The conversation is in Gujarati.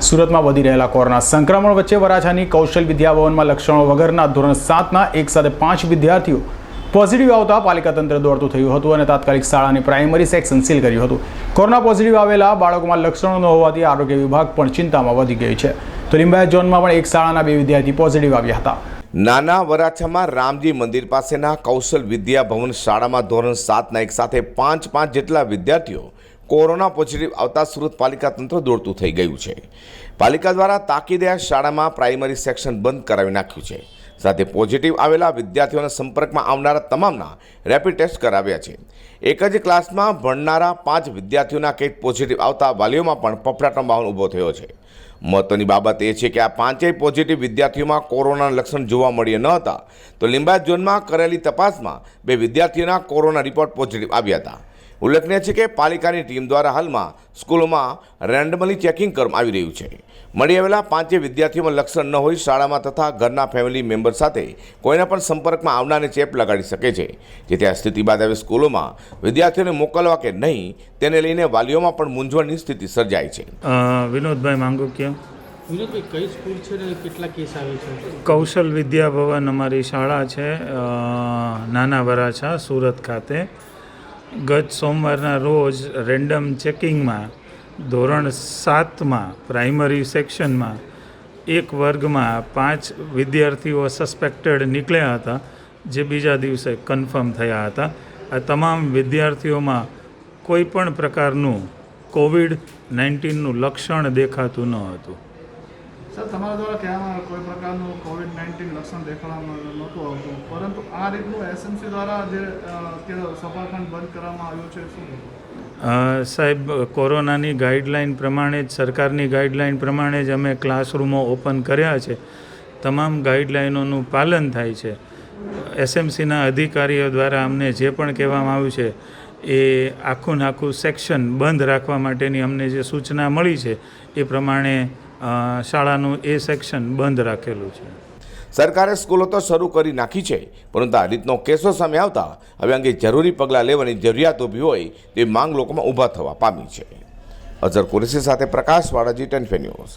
સુરતમાં વધી રહેલા કોરોના સંક્રમણ વચ્ચે વરાછાની કૌશલ વિદ્યાભવનમાં લક્ષણો વગરના ધોરણ સાતના એક સાથે પાંચ વિદ્યાર્થીઓ પોઝિટિવ આવતા પાલિકા તંત્ર દોડતું થયું હતું અને તાત્કાલિક શાળાની પ્રાઇમરી સેક્શન સીલ કર્યું હતું. કોરોના પોઝિટિવ આવેલા બાળકોમાં લક્ષણો ન હોવાથી આરોગ્ય વિભાગ પણ ચિંતામાં વધી ગયું છે. તો લિંબાયત ઝોનમાં પણ એક શાળાના બે વિદ્યાર્થી પોઝિટિવ આવ્યા હતા. નાના વરાછામાં રામજી મંદિર પાસેના કૌશલ વિદ્યા ભવન શાળામાં ધોરણ સાતના એક સાથે પાંચ પાંચ જેટલા વિદ્યાર્થીઓ કોરોના પોઝિટિવ આવતા સુરત પાલિકા તંત્ર દોડતું થઈ ગયું છે. પાલિકા દ્વારા તાકીદે શાળામાં પ્રાઇમરી સેક્શન બંધ કરાવી નાખ્યું છે. સાથે પોઝિટિવ આવેલા વિદ્યાર્થીઓના સંપર્કમાં આવનારા તમામના રેપિડ ટેસ્ટ કરાવ્યા છે. એક જ ક્લાસમાં ભણનારા પાંચ વિદ્યાર્થીઓના કેસ પોઝિટિવ આવતા વાલીઓમાં પણ પફડાટનો માહોલ ઊભો થયો છે. મહત્વની બાબત એ છે કે આ પાંચેય પોઝિટિવ વિદ્યાર્થીઓમાં કોરોનાના લક્ષણ જોવા મળ્યા ન હતા. તો લિંબાયત ઝોનમાં કરેલી તપાસમાં બે વિદ્યાર્થીઓના કોરોના રિપોર્ટ પોઝિટિવ આવ્યા હતા. ઉલ્લેખનીય છે કે પાલિકાની ટીમ દ્વારા હાલમાં સ્કૂલોમાં રેન્ડમલી ચેકિંગ કરવામાં આવી રહ્યું છે. મળી આવેલા પાંચે વિદ્યાર્થીઓમાં લક્ષણ ન હોય શાળામાં તથા ઘરના ફેમિલી મેમ્બર સાથે કોઈના પણ સંપર્કમાં આવનારને ચેપ લગાડી શકે છે. જેથી આ સ્થિતિ બાદ હવે સ્કૂલોમાં વિદ્યાર્થીઓને મોકલવા કે નહીં તેને લઈને વાલીઓમાં પણ મૂંઝવણની સ્થિતિ સર્જાય છે. વિનોદભાઈ માંગુકિયા વિનોદભાઈ કઈ સ્કૂલ છે ને કેટલા કેસ આવે છે? કૌશલ વિદ્યાભવન અમારી શાળા છે નાના વરાછા સુરત ખાતે. ગત સોમવારના રોજ રેન્ડમ ચેકિંગમાં ધોરણ સાતમાં પ્રાઇમરી સેક્શનમાં એક વર્ગમાં પાંચ વિદ્યાર્થીઓ સસ્પેક્ટેડ નીકળ્યા હતા, જે બીજા દિવસે કન્ફર્મ થયા હતા. આ તમામ વિદ્યાર્થીઓમાં કોઈ પણ પ્રકારનું કોવિડ નાઇન્ટીનનું લક્ષણ દેખાતું ન હતું. સર તમારા દ્વારા કહેવામાં કોઈ પ્રકારનું કોવિડ નાઇન્ટીન લક્ષણ દેખાડવામાં નહોતું આવતું. પરંતુ આ રીતનું એસએમસી દ્વારા જે અ, બંધ કરવામાં આવ્યું છે શું સાહેબ કોરોનાની ગાઈડલાઈન પ્રમાણે જ સરકારની ગાઈડલાઇન પ્રમાણે જ અમે ક્લાસરૂમો ઓપન કર્યા છે. તમામ ગાઈડલાઈનોનું પાલન થાય છે. એસએમસીના અધિકારીઓ દ્વારા અમને જે પણ કહેવામાં આવ્યું છે એ આખું ને આખું સેક્શન બંધ રાખવા માટેની અમને જે સૂચના મળી છે એ પ્રમાણે શાળાનું એ સેક્શન બંધ રાખેલું છે. સરકારે સ્કૂલો તો શરૂ કરી નાખી છે, પરંતુ આ રીતનો કેસો સામે આવતા હવે અંગે જરૂરી પગલાં લેવાની જરૂરિયાત ઊભી હોય તે માંગ લોકોમાં ઊભા થવા પામી છે. અઝર કુરેશી સાથે પ્રકાશ વાળાજી ટેન્ફે ન્યૂઝ.